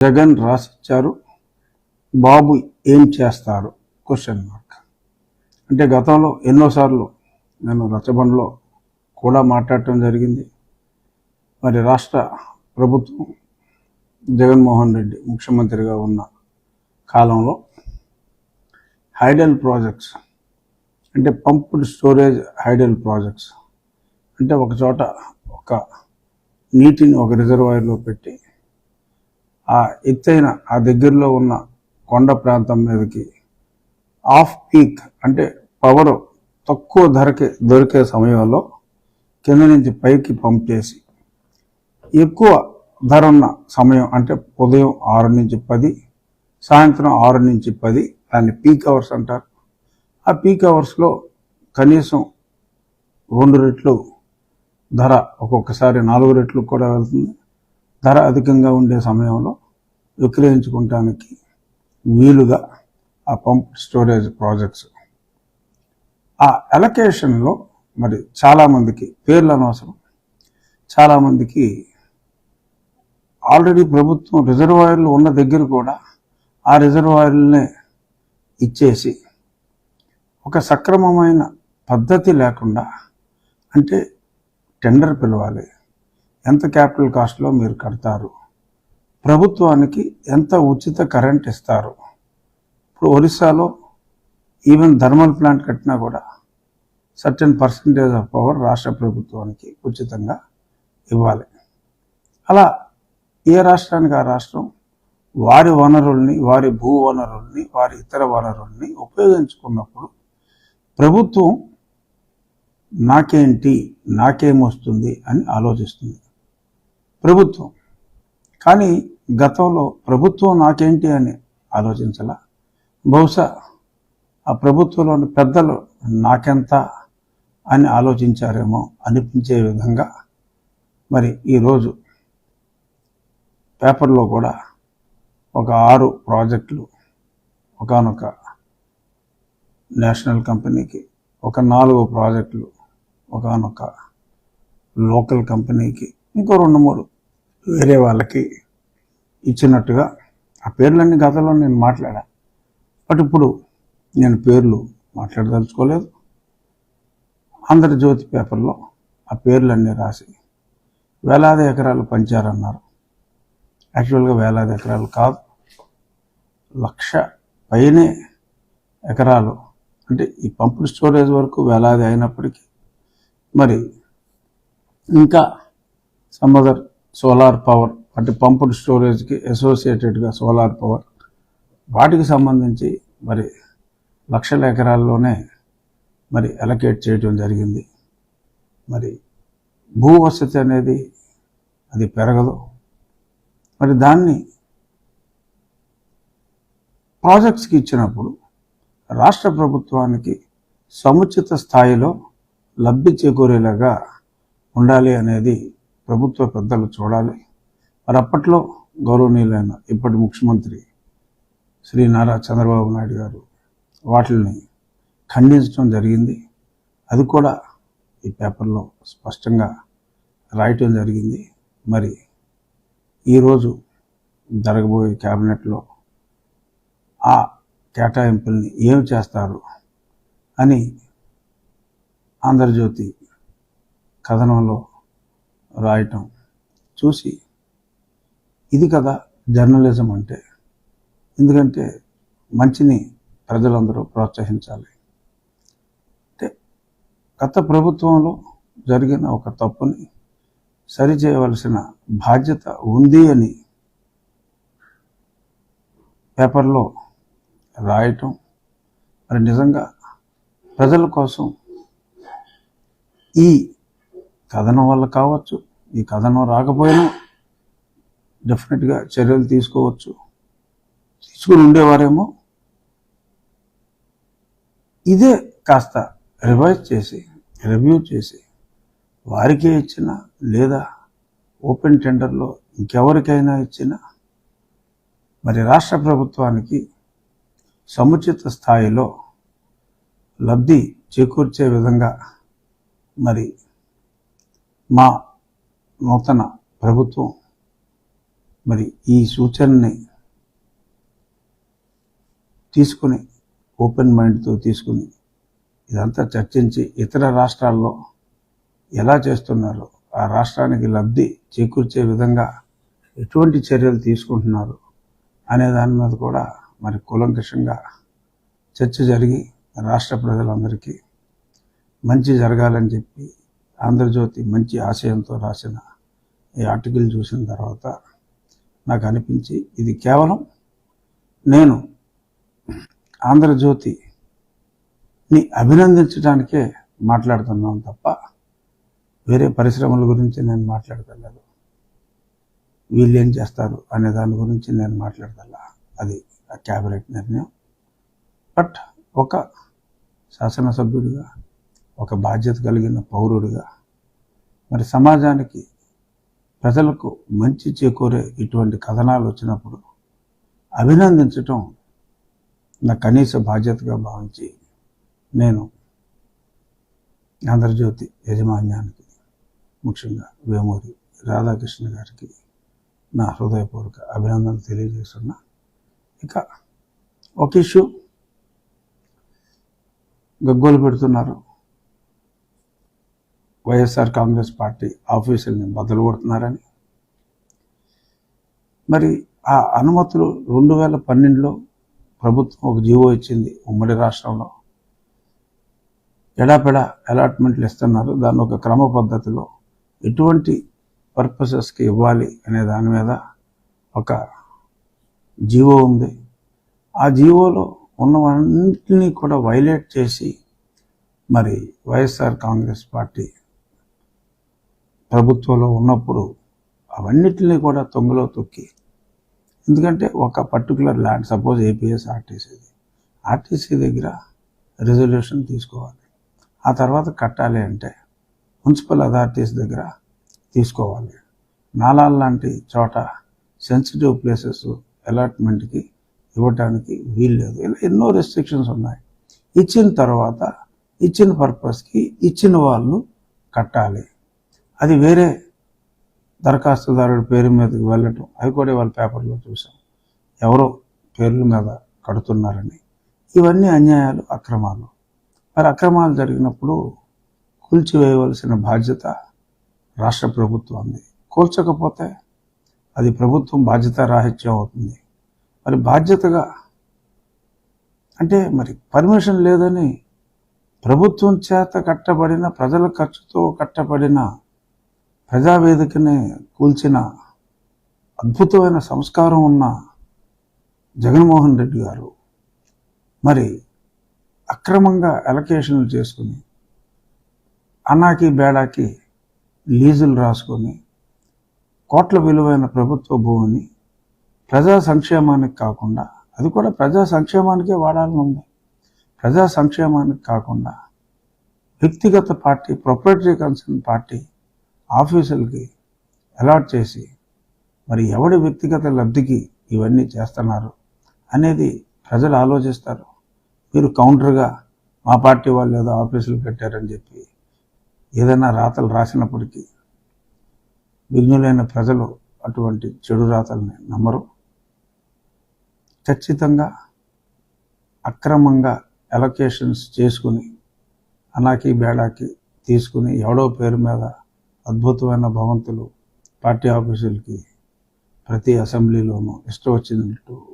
జగన్ రాసిచ్చారు. బాబు ఏం చేస్తారు? Question mark అంటే గతంలో ఎన్నోసార్లు నేను రచ్చబండలో కూడా మాట్లాడటం జరిగింది. మరి రాష్ట్ర ప్రభుత్వం జగన్మోహన్ రెడ్డి ముఖ్యమంత్రిగా ఉన్న కాలంలో హైడల్ ప్రాజెక్ట్స్ అంటే పంప్డ్ స్టోరేజ్ హైడల్ ప్రాజెక్ట్స్ అంటే ఒక చోట ఒక నీటిని ఒక రిజర్వాయర్లో పెట్టి ఆ ఎత్తైన ఆ దగ్గరలో ఉన్న కొండ ప్రాంతం మీదకి ఆఫ్ పీక్ అంటే పవర్ తక్కువ ధరకే దొరికే సమయంలో కింద నుంచి పైకి పంప్ చేసి ఎక్కువ ధర ఉన్న సమయం అంటే ఉదయం ఆరు నుంచి పది సాయంత్రం ఆరు నుంచి పది దాన్ని పీక్ అవర్స్ అంటారు. ఆ పీక్ అవర్స్లో కనీసం రెండు రెట్లు ధర ఒక్కొక్కసారి నాలుగు రెట్లు కూడా వెళ్తుంది. ధర అధికంగా ఉండే సమయంలో విక్రయించుకోవటానికి వీలుగా ఆ పంప్ స్టోరేజ్ ప్రాజెక్ట్స్. ఆ అలొకేషన్లో మరి చాలామందికి పేర్లు అనవసరం. చాలామందికి ఆల్రెడీ ప్రభుత్వం రిజర్వాయర్లు ఉన్న దగ్గర కూడా ఆ రిజర్వాయర్లనే ఇచ్చేసి ఒక సక్రమమైన పద్ధతి లేకుండా అంటే టెండర్ పిలవాలి. ఎంత క్యాపిటల్ కాస్ట్లో మీరు కడతారు? ప్రభుత్వానికి ఎంత ఉచిత కరెంట్ ఇస్తారు? ఇప్పుడు ఒరిస్సాలో ఈవెన్ థర్మల్ ప్లాంట్ కట్టినా కూడా సర్టెన్ పర్సంటేజ్ ఆఫ్ పవర్ రాష్ట్ర ప్రభుత్వానికి ఉచితంగా ఇవ్వాలి. అలా ఏ రాష్ట్రానికి ఆ రాష్ట్రం? వారి వనరుల్ని వారి భూ వనరుల్ని వారి ఇతర వనరుల్ని ఉపయోగించుకున్నప్పుడు ప్రభుత్వం నాకేంటి నాకేమొస్తుంది అని ఆలోచిస్తుంది. ప్రభుత్వం కానీ గతంలో ప్రభుత్వం నాకేంటి అని ఆలోచించాల? బహుశా ఆ ప్రభుత్వంలోని పెద్దలు నాకెంత అని ఆలోచించారేమో అనిపించే విధంగా మరి ఈరోజు పేపర్లో కూడా ఒక ఆరు ప్రాజెక్టులు ఒకనొక నేషనల్ కంపెనీకి ఒక నాలుగు ప్రాజెక్టులు ఒకనొక లోకల్ కంపెనీకి ఇంకో రెండు మూడు వేరే వాళ్ళకి ఇచ్చినట్టుగా ఆ పేర్లన్నీ గతంలో నేను మాట్లాడా. బట్ ఇప్పుడు నేను పేర్లు మాట్లాడదలుచుకోలేదు. ఆంధ్రజ్యోతి పేపర్లో ఆ పేర్లన్నీ రాసి వేలాది ఎకరాలు పంచారన్నారు. యాక్చువల్గా వేలాది ఎకరాలు కాదు లక్ష పైనే ఎకరాలు. అంటే ఈ పంపుడు స్టోరేజ్ వరకు వేలాది అయినప్పటికీ. మరి ఇంకా సమ్ సోలార్ పవర్ అంటే పంపుడు స్టోరేజ్కి అసోసియేటెడ్గా సోలార్ పవర్. వాటికి సంబంధించి మరి లక్షల ఎకరాల్లోనే మరి అలకేట్ చేయడం జరిగింది. మరి భూ వసతి అనేది అది పెరగదు. మరి దాన్ని ప్రాజెక్ట్స్కి ఇచ్చినప్పుడు రాష్ట్ర ప్రభుత్వానికి సముచిత స్థాయిలో లబ్ధి చేకూరేలాగా ఉండాలి అనేది ప్రభుత్వ పెద్దలు చూడాలి. మరి అప్పట్లో గౌరవనీయులైన ఇప్పటి ముఖ్యమంత్రి శ్రీ నారా చంద్రబాబు నాయుడు గారు వాటిని ఖండించడం జరిగింది. అది కూడా ఈ పేపర్లో స్పష్టంగా రాయటం జరిగింది. మరి ఈరోజు జరగబోయే క్యాబినెట్లో ఆ కేటాయింపుల్ని ఏమి చేస్తారు అని ఆంధ్రజ్యోతి కథనంలో రాయటం. చూసి ఇది కదా జర్నలిజం అంటే. ఎందుకంటే మంచిని ప్రజలందరూ ప్రోత్సహించాలి. అంటే గత ప్రభుత్వంలో జరిగిన ఒక తప్పుని సరిచేయవలసిన బాధ్యత ఉంది అని పేపర్లో రాయటం. మరి నిజంగా ప్రజల కోసం ఈ కథనం వల్ల కావచ్చు ఈ కథనం రాకపోయినా డెఫినెట్గా చర్యలు తీసుకోవచ్చు. తీసుకుని ఉండేవారేమో. ఇదే కాస్త రివైజ్ చేసి రివ్యూ చేసి వారికే ఇచ్చిన లేదా ఓపెన్ టెండర్లో ఇంకెవరికైనా ఇచ్చిన మరి రాష్ట్ర ప్రభుత్వానికి సముచిత స్థాయిలో లబ్ధి చేకూర్చే విధంగా మరి మా నూతన ప్రభుత్వం. మరి ఈ సూచనని తీసుకుని ఓపెన్ మైండ్తో తీసుకుని ఇదంతా చర్చించి ఇతర రాష్ట్రాల్లో ఎలా చేస్తున్నారు ఆ రాష్ట్రానికి లబ్ధి చేకూర్చే విధంగా ఎటువంటి చర్యలు తీసుకుంటున్నారు అనే దాని మీద కూడా మరి కూలంకషంగా చర్చ జరిగి రాష్ట్ర ప్రజలందరికీ మంచి జరగాలని చెప్పి ఆంధ్రజ్యోతి మంచి ఆశయంతో రాసిన ఈ ఆర్టికల్ చూసిన తర్వాత నాకు అనిపించి ఇది కేవలం నేను ఆంధ్రజ్యోతిని అభినందించడానికే మాట్లాడుతున్నాను తప్ప వేరే పరిశ్రమల గురించి నేను మాట్లాడగలను వీళ్ళు ఏం చేస్తారు అనే దాని గురించి నేను మాట్లాడగల అది ఆ క్యాబినెట్ నిర్ణయం. బట్ ఒక శాసనసభ్యుడిగా ఒక బాధ్యత కలిగిన పౌరుడిగా. మరి సమాజానికి ప్రజలకు మంచి చేకూరే ఇటువంటి కథనాలు వచ్చినప్పుడు అభినందించటం నా కనీస బాధ్యతగా భావించి నేను ఆంధ్రజ్యోతి యజమాన్యానికి ముఖ్యంగా వేమూరి రాధాకృష్ణ గారికి నా హృదయపూర్వక అభినందనలు తెలియజేస్తున్నా. ఇక ఒక ఇష్యూ గగ్గోలు పెడుతున్నారు. వైఎస్ఆర్ కాంగ్రెస్ పార్టీ ఆఫీసుల్ని బదులు కొడుతున్నారని మరి ఆ అనుమతులు రెండు వేల పన్నెండులో ప్రభుత్వం ఒక జీవో ఇచ్చింది ఉమ్మడి రాష్ట్రంలో. ఎడాపెడా అలాట్మెంట్లు ఇస్తున్నారు. దాన్ని ఒక క్రమ పద్ధతిలో ఎటువంటి పర్పసెస్కి ఇవ్వాలి అనే దాని మీద ఒక జీవో ఉంది. ఆ జీవోలో ఉన్నవన్నింటినీ కూడా వైలేట్ చేసి మరి వైఎస్ఆర్ కాంగ్రెస్ పార్టీ ప్రభుత్వంలో ఉన్నప్పుడు అవన్నిటిని కూడా తొంగలో తొక్కి. ఎందుకంటే ఒక పర్టికులర్ ల్యాండ్ సపోజ్ ఏపీఎస్ ఆర్టీసీది ఆర్టీసీ దగ్గర రిజల్యూషన్ తీసుకోవాలి. ఆ తర్వాత కట్టాలి అంటే మున్సిపల్ అథారిటీస్ దగ్గర తీసుకోవాలి. నాలాల్ లాంటి చోట సెన్సిటివ్ ప్లేసెస్ అలాట్మెంట్కి ఇవ్వటానికి వీల్లేదు ఇలా ఎన్నో రెస్ట్రిక్షన్స్ ఉన్నాయి. ఇచ్చిన తర్వాత ఇచ్చిన పర్పస్కి ఇచ్చిన వాళ్ళు కట్టాలి. అది వేరే దరఖాస్తుదారుడి పేరు మీదకి వెళ్ళటం. అవి కూడా వాళ్ళ పేపర్లో చూసాం ఎవరో పేర్ల మీద కడుతున్నారని. ఇవన్నీ అన్యాయాలు అక్రమాలు. మరి అక్రమాలు జరిగినప్పుడు కూల్చివేయవలసిన బాధ్యత రాష్ట్ర ప్రభుత్వాన్ని కూల్చకపోతే అది ప్రభుత్వం బాధ్యత రాహిత్యం అవుతుంది. మరి బాధ్యతగా అంటే మరి పర్మిషన్ లేదని ప్రభుత్వం చేత కట్టబడిన ప్రజల ఖర్చుతో కట్టబడిన ప్రజావేదికని కూల్చిన అద్భుతమైన సంస్కారం ఉన్న జగన్మోహన్ రెడ్డి గారు మరి అక్రమంగా అలొకేషన్లు చేసుకుని అన్నాకి బేడాకి లీజులు రాసుకొని కోట్ల విలువైన ప్రభుత్వ భూమిని ప్రజా సంక్షేమానికి కాకుండా అది కూడా ప్రజా సంక్షేమానికే వాడాలని ఉంది. ప్రజా సంక్షేమానికి కాకుండా వ్యక్తిగత పార్టీ ప్రొపరేటరీ కన్సర్న్ పార్టీ ఆఫీసులకి అలాట్ చేసి మరి ఎవడి వ్యక్తిగత లబ్ధికి ఇవన్నీ చేస్తున్నారు అనేది ప్రజలు ఆలోచిస్తారు. మీరు కౌంటర్గా మా పార్టీ వాళ్ళు ఏదో ఆఫీసులు పెట్టారని చెప్పి ఏదైనా రాతలు రాసినప్పటికీ విఘ్నులైన ప్రజలు అటువంటి చెడు రాతల్ని నమ్మరు. ఖచ్చితంగా అక్రమంగా అలొకేషన్స్ చేసుకుని అనాకి బేడాకి తీసుకుని ఎవడో పేరు మీద అద్భుతమైన భవంతులు పార్టీ ఆఫీసులకి ప్రతి అసెంబ్లీలోనూ ఇష్టం వచ్చినట్టు